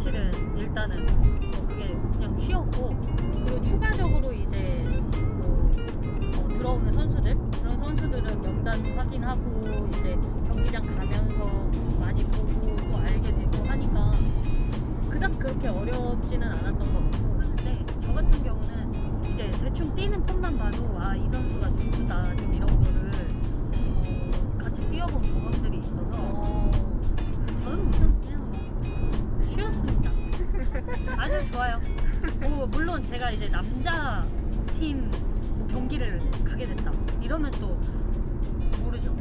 사실은 일단은 뭐 그게 그냥 쉬었고 그리고 추가적으로 이제 뭐 어, 들어오는 선수들? 그런 선수들은 명단 확인하고 이제 경기장 가면서 많이 보고 또 알게 되고 하니까 그닥 그렇게 어렵지는 않았던 것 같고. 근데 저 같은 경우는 이제 대충 뛰는 폼만 봐도 아 이 선수 이제 남자 팀 경기를 가게 됐다. 이러면 또 모르죠.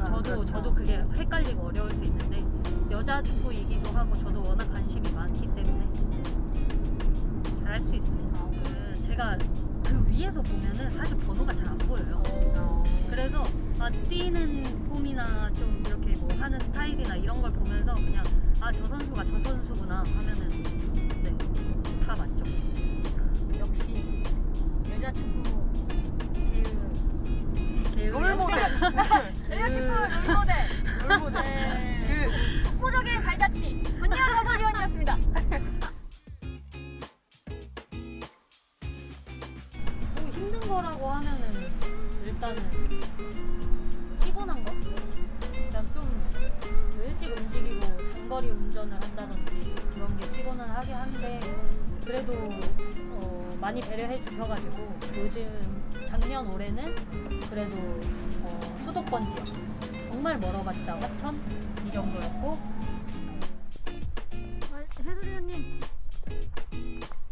아, 저도 그렇죠. 저도 그게 헷갈리고 어려울 수 있는데 여자 축구이기도 하고 저도 워낙 관심이 많기 때문에 잘할 수 있습니다. 그 제가 그 위에서 보면은 사실 번호가 잘 안 보여요. 어, 그래서 아, 뛰는 폼이나 좀 이렇게 뭐 하는 스타일이나 이런 걸 보면서 그냥 아 저 선수가 저 선수구나 하면은 그 119 롤모델 그 독보적인 발자취 문재현 해설위원이었습니다. 뭐 힘든 거라고 하면은 일단은 피곤한 거? 일단 좀 일찍 움직이고 장거리 운전을 한다든지 그런 게 피곤은 하긴 한데 그래도 어, 많이 배려해 주셔가지고 요즘 작년 올해는 그래도 수도권지역. 정말 멀어봤자 화천? 이 정도였고. 아, 해설위원님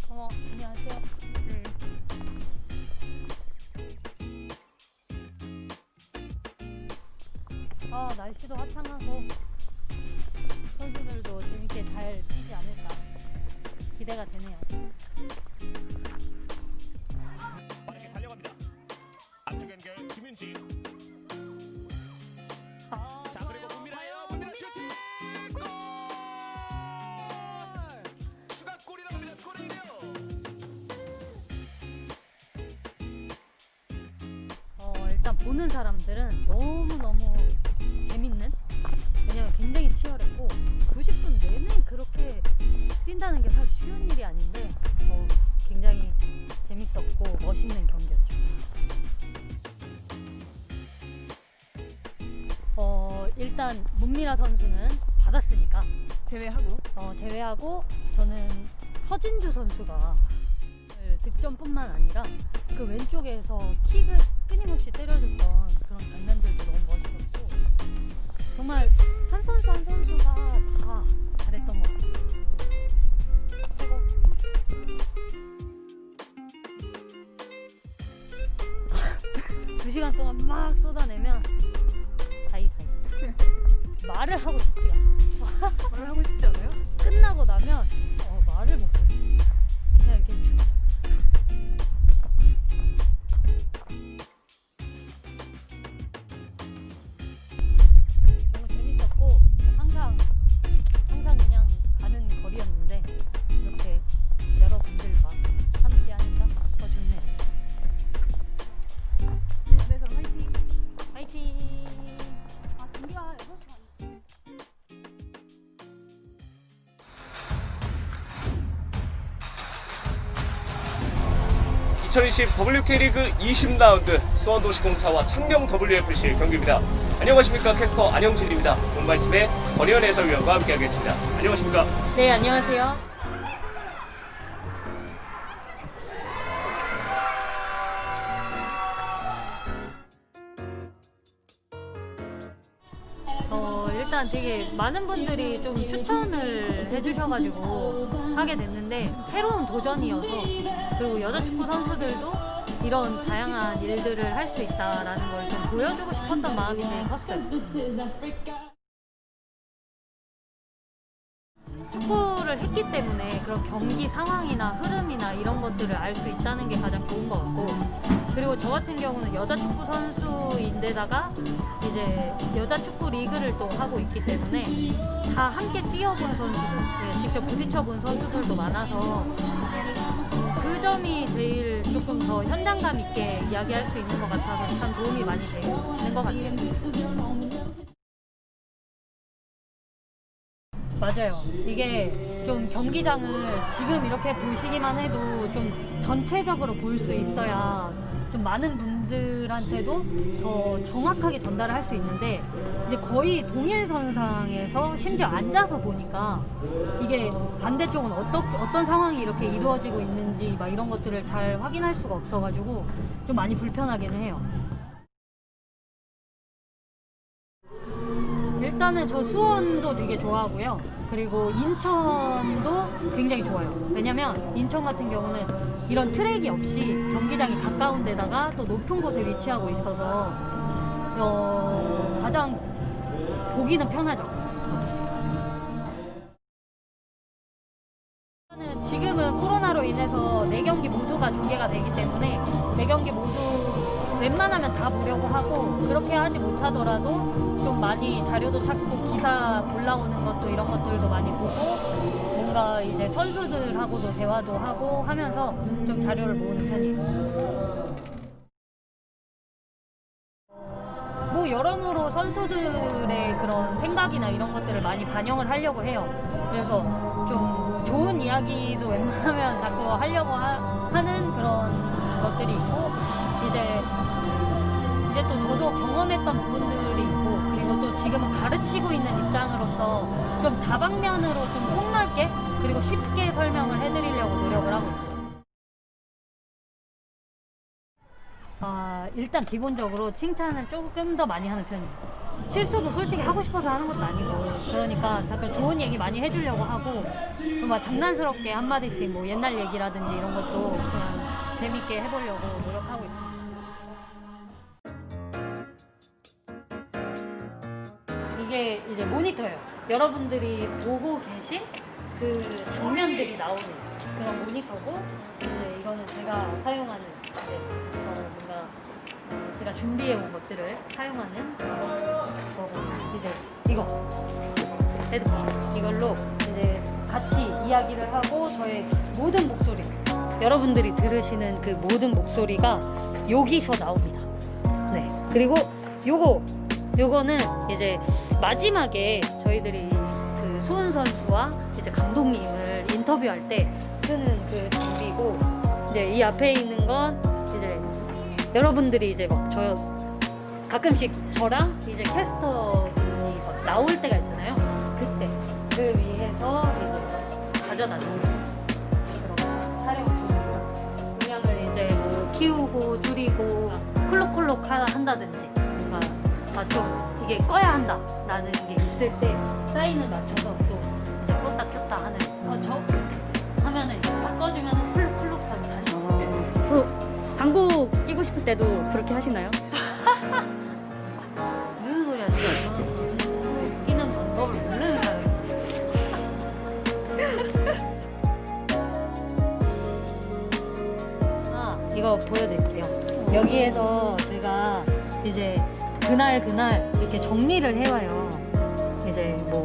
어머 안녕하세요. 네. 아 날씨도 화창하고 선수들도 재밌게 잘 뛰지 않을까 기대가 되네요. 보는 사람들은 너무 너무 재밌는? 왜냐면 굉장히 치열했고 90분 내내 그렇게 뛴다는 게 사실 쉬운 일이 아닌데 어, 굉장히 재밌었고 멋있는 경기였죠. 어, 일단 문미라 선수는 받았으니까. 제외하고? 어, 제외하고 저는 서진주 선수가 득점뿐만 아니라 그 왼쪽에서 킥을 끊임없이 때려줬던 그런 장면들도 너무 멋있었고 정말 한 선수 한 선수가 다 잘했던 것 같아요. 최고. 두 시간 동안 막 쏟아내면 다이 다이 말을 하고 싶지가 않아. 말을 하고 싶지 않아요? 끝나고 나면 어, 말을 못해. 그냥 이렇게 2020 WK리그 20라운드 수원도시공사와 창녕 WFC의 경기입니다. 안녕하십니까 캐스터 안영진입니다. 본 말씀에 권희연 해설위원과 함께하겠습니다. 안녕하십니까? 네, 안녕하세요. 일단 되게 많은 분들이 좀 추천을 해주셔가지고 하게 됐는데 새로운 도전이어서 그리고 여자 축구 선수들도 이런 다양한 일들을 할 수 있다라는 걸 좀 보여주고 싶었던 마음이 제일 컸어요. 축구를 했기 때문에 그런 경기 상황이나 흐름이나 이런 것들을 알 수 있다는 게 가장 좋은 것 같고 그리고 저 같은 경우는 여자 축구 선수인데다가 이제 여자 축구 리그를 또 하고 있기 때문에 다 함께 뛰어본 선수들, 네, 직접 부딪혀본 선수들도 많아서 그 점이 제일 좀 조금 더 현장감 있게 이야기할 수 있는 것 같아서 참 도움이 많이 되는 것 같아요. 맞아요. 이게 좀 경기장을 지금 이렇게 보시기만 해도 좀 전체적으로 볼 수 있어야 좀 많은 분들한테도 더 정확하게 전달을 할 수 있는데 이제 거의 동일 선상에서 심지어 앉아서 보니까 이게 반대쪽은 어떤 어떤 상황이 이렇게 이루어지고 있는지 막 이런 것들을 잘 확인할 수가 없어가지고 좀 많이 불편하기는 해요. 일단은 저 수원도 되게 좋아하고요. 그리고 인천도 굉장히 좋아요. 왜냐면 인천 같은 경우는 이런 트랙이 없이 경기장이 가까운 데다가 또 높은 곳에 위치하고 있어서 어, 가장 보기는 편하죠. 하지 못하더라도 좀 많이 자료도 찾고 기사 올라오는 것도 이런 것들도 많이 보고 뭔가 이제 선수들하고도 대화도 하고 하면서 좀 자료를 모으는 편이에요. 뭐 여러모로 선수들의 그런 생각이나 이런 것들을 많이 반영을 하려고 해요. 그래서 좀 좋은 이야기도 웬만하면 자꾸 하려고 하, 는 그런 것들이 있고 이제 이제 또 저도 경험했던 부분들이 있고 그리고 또 지금은 가르치고 있는 입장으로서 좀 다방면으로 좀 폭넓게 그리고 쉽게 설명을 해드리려고 노력을 하고 있어요. 아, 일단 기본적으로 칭찬을 조금 더 많이 하는 편이에요. 실수도 솔직히 하고 싶어서 하는 것도 아니고 그러니까 잠깐 좋은 얘기 많이 해주려고 하고 또막 장난스럽게 한마디씩 뭐 옛날 얘기라든지 이런 것도 그냥 재밌게 해보려고 노력하고. 이 이제 모니터예요. 여러분들이 보고 계신 그 장면들이 나오는 그런 모니터고 이제 이거는 제가 사용하는 이제 어 뭔가 어 제가 준비해 온 것들을 사용하는 거고 이제 이거 헤드폰 이걸로 이제 같이 이야기를 하고 저의 모든 목소리 여러분들이 들으시는 그 모든 목소리가 여기서 나옵니다. 네 그리고 요거 요거는 이제 마지막에 저희들이 그 수훈 선수와 이제 감독님을 인터뷰할 때 쓰는 그 장비고 이제 이 앞에 있는 건 이제 여러분들이 이제 막 저 가끔씩 저랑 이제 캐스터분이 막 나올 때가 있잖아요. 그때 그 위에서 이제 가져다 주는 그런 촬영 동영을 이제 뭐 키우고 줄이고 클록클록 하- 한다든지 좀 이게 꺼야 한다. 라는 게 있을 때 사인을 맞춰서 또 이제 껐다 켰다 하는 어, 저 하면은 딱 꺼주면은 쿨룩쿨룩하게 다시 그리고 광고 끼고 싶을 때도 그렇게 하시나요? 무슨 소리 하시죠? 끼는 방법을 모르는 사람이. 아 이거 보여드릴게요. 여기에서 제가 이제 그날 그날 이렇게 정리를 해와요. 이제 뭐,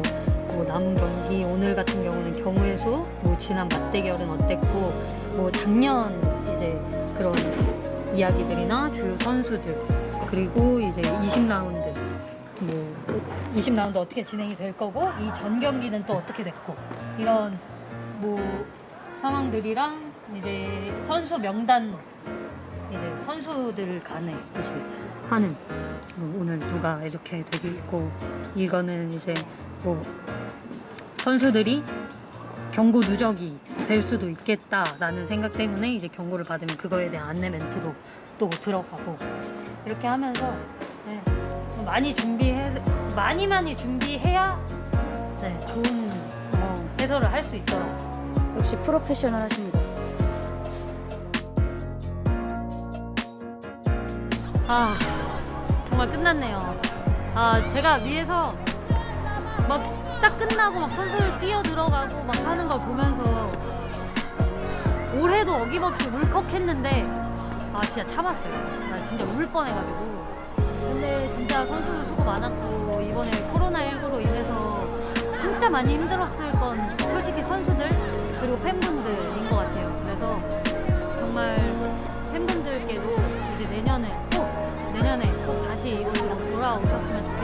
뭐 남은 경기 오늘 같은 경우는 경우의 수, 뭐 지난 맞대결은 어땠고 뭐 작년 이제 그런 이야기들이나 주요 선수들 그리고 이제 20라운드 뭐 20라운드 어떻게 진행이 될 거고 이 전 경기는 또 어떻게 됐고 이런 뭐 상황들이랑 이제 선수 명단 이제 선수들 간에 이제 하는 뭐 오늘 누가 이렇게 되고 있고 이거는 이제 뭐 선수들이 경고 누적이 될 수도 있겠다라는 생각 때문에 이제 경고를 받으면 그거에 대한 안내 멘트도 또 들어가고 이렇게 하면서 네, 많이 준비해 많이 많이 준비해야 네, 좋은 어, 해설을 할 수 있더라고요. 역시 프로페셔널 하십니다. 아 정말 끝났네요. 아 제가 위에서 막 딱 끝나고 막 선수를 뛰어 들어가고 막 하는 걸 보면서 올해도 어김없이 울컥했는데 아 진짜 참았어요. 나 진짜 울 뻔해가지고. 근데 진짜 선수들 수고 많았고 이번에 코로나19로 인해서 진짜 많이 힘들었을 건 솔직히 선수들 그리고 팬분들인 것 같아요. 그래서 정말 팬분들께도 이제 내년에 오셨으면 좋겠어요.